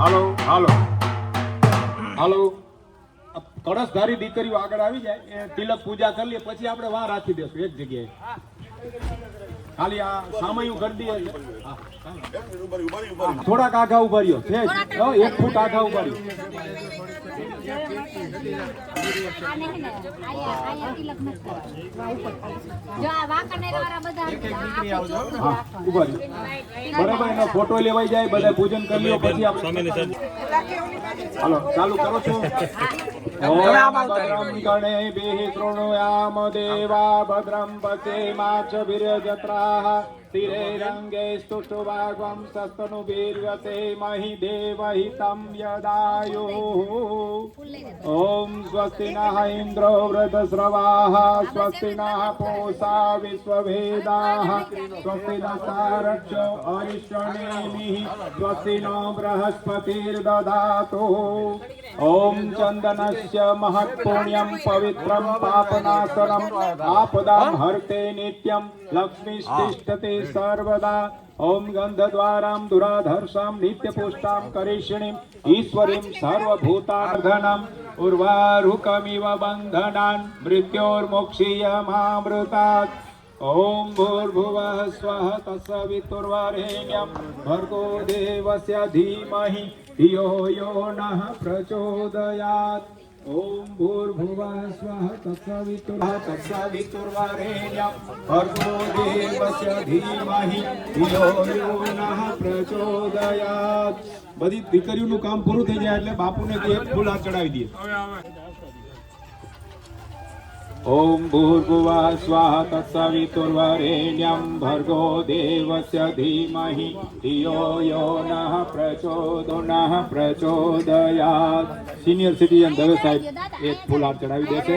હાલો હાલો. હાલો. કળશધારી દીકરીઓ આગળ આવી જાય. એ તિલક પૂજા કરી લે પછી આપણે વાહ રાખી દેશું એક જગ્યાએ. ખાલી આ સામયું કરી દઈએ. થોડાક આઘા ઊભા રહ્યો. હો, એક ફૂટ આઘા ઊભા રહ્યો. બરાબર એનો ફોટો લેવાઈ જાય બધા પૂજન કરી લો પછી હાલો ચાલુ કરો છો भद्रं गणेभिः शृणुयाम देवा भद्रं पशेमाक्षभिर्जत्राः स्थिरैरङ्गे स्तुष्टुभागं सस्तनुभिर्वसेमहि देवहितं यदायुः ॐ स्वस्ति नः इन्द्रो व्रतस्रवाः स्वस्ति नः पूषा विश्वभेदाः स्वस्ति नसारक्ष अरिष्णेमिः स्वस्ति नो बृहस्पतिर्दधातु ॐ चन्दन चन्दनस्य महत्पुण्यं पवित्रं पापनाशनम् आपदां हर्ते नित्यं लक्ष्मीस्तिष्ठते सर्वदा ॐ गन्धद्वारां दुराधर्षां नित्यपुष्टां करिष्णीम् ईश्वरीं सर्वभूतार्धनम् उर्वारुकमिव बन्धनान् मृत्योर्मुक्षीयमामृतात् ॐ भूर्भुवः स्वः तत्सवितुर्वरेण्यं भर्गो देवस्य धीमहि धियो यो नः प्रचोदयात् ॐ भूर्भुवः स्वः तत्सवितुर्वः तत्सवितुर्वरेण्यं भर्गो देवस्य धीमहि ધિયો યો નઃ પ્રચોદયાત બધી દીકરીઓનું કામ પૂરું થઈ જાય એટલે બાપુને કે એક ફૂલ હાથ ચડાવી દઈએ ઓમ भूर्भुवः સ્વાહ तत्सवितुर्वरेण्यं भर्गो देवस्य धीमहि। धियो यो नः प्रचोदो नः प्रचोदयात्। સિનિયર સિટીઝન દવે સાહેબ એક ફૂલ હાથ ચડાવી દેશે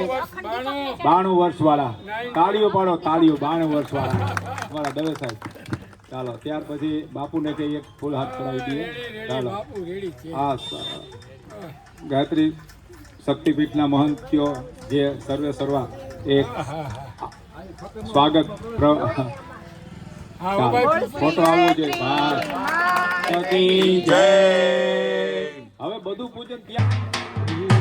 બાણું વર્ષવાળા તાળીઓ પાડો તાળીઓ બાણું વર્ષવાળા અમારા દવે સાહેબ ચાલો ત્યાર પછી બાપુને કઈ એક ફૂલ હાથ ચડાવી દઈએ. ચાલો. હા ગાયત્રી શક્તિપીઠના મહંત્યો જે સર્વે સર્વા એક સ્વાગત ફોટો આવવો જોઈએ. હવે બધું પૂજન ત્યાં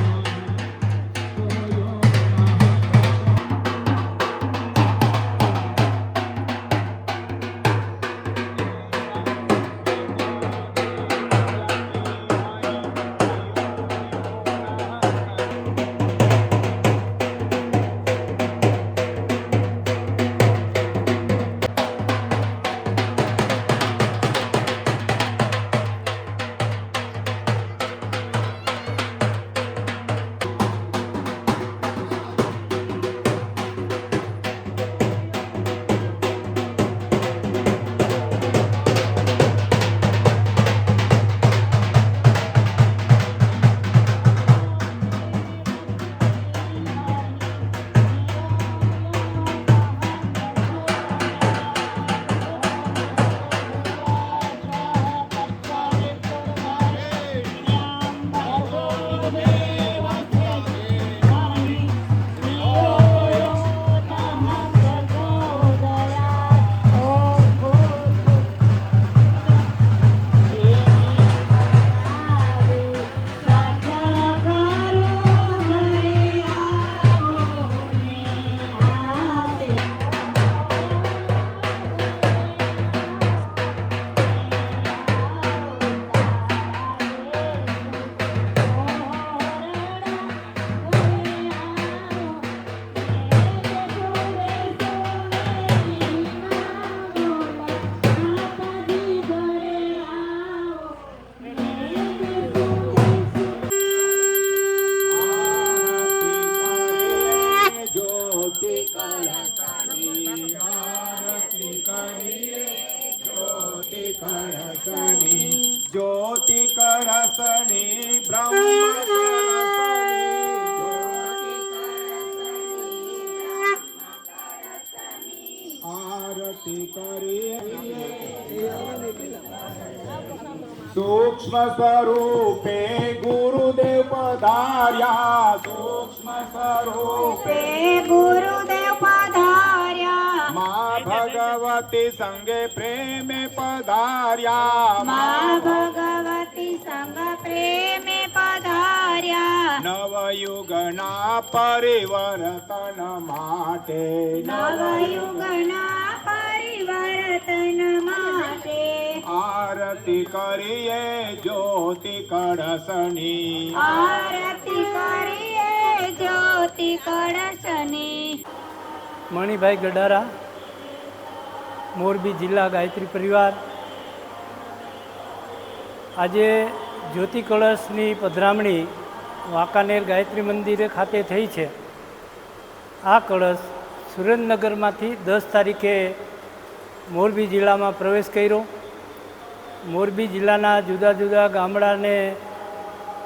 કળશની જ્યોતિ કળશની બ્રહ્મ આરતી કરી સૂક્ષ્મ સ્વરૂપે ગુરુદેવ પધાર્યા સૂક્ષ્મ સ્વરૂપે ગુરુદેવ પધાર્યા મા ભગવતી સંગે પ્રેમે પધાર્યા મા નવયુગના પરિવર્તન માટે. નવયુગના પરિવર્તન માટે. આરતી કરીએ જ્યોતિ કળશની. આરતી કરીએ જ્યોતિ કળશની. મણિભાઈ ગડારા મોરબી જિલ્લા ગાયત્રી પરિવાર. આજે જ્યોતિ કળશની પધરામણી વાંકાનેર ગાયત્રી મંદિરે ખાતે થઈ છે. આ કળશ સુરેન્દ્રનગરમાંથી દસ તારીખે મોરબી જિલ્લામાં પ્રવેશ કર્યો. મોરબી જિલ્લાના જુદા જુદા ગામડાને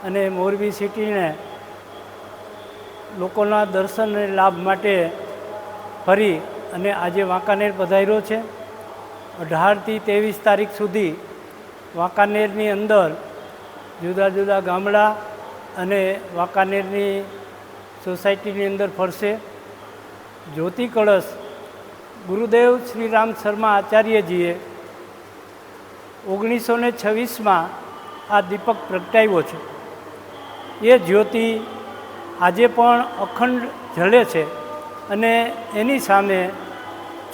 અને મોરબી સિટીને લોકોના દર્શન અને લાભ માટે ફરી અને આજે વાંકાનેર પધાર્યો છે. અઢારથી ત્રેવીસ તારીખ સુધી વાંકાનેરની અંદર જુદા જુદા ગામડા અને વાંકાનેરની સોસાયટીની અંદર ફરશે. જ્યોતિ કળશ, ગુરુદેવ શ્રી રામ શર્મા આચાર્યજીએ ઓગણીસો ને છવ્વીસમાં આ દીપક પ્રગટાવ્યો છે. એ જ્યોતિ આજે પણ અખંડ જળે છે અને એની સામે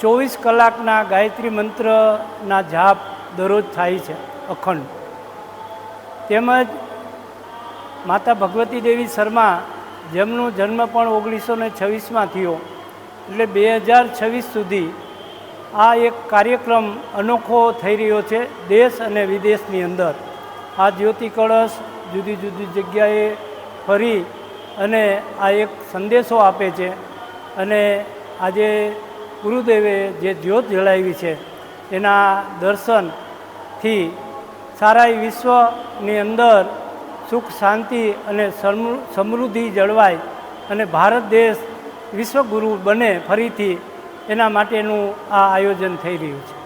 ચોવીસ કલાકના ગાયત્રી મંત્રના જાપ દરરોજ થાય છે અખંડ. તેમજ માતા ભગવતી દેવી શર્મા જેમનો જન્મ પણ ઓગણીસો ને છવ્વીસમાં થયો. એટલે બે હજાર છવ્વીસ સુધી આ એક કાર્યક્રમ અનોખો થઈ રહ્યો છે દેશ અને વિદેશની અંદર. આ જ્યોતિ કળશ જુદી જુદી જગ્યાએ ફરી અને આ એક સંદેશો આપે છે અને આજે ગુરુદેવે જે જ્યોત જળાવી છે એના દર્શનથી સારા વિશ્વની અંદર સુખ, શાંતિ અને સમૃદ્ધિ જળવાય અને ભારત દેશ વિશ્વગુરુ બને ફરીથી, એના માટેનું આ આયોજન થઈ રહ્યું છે.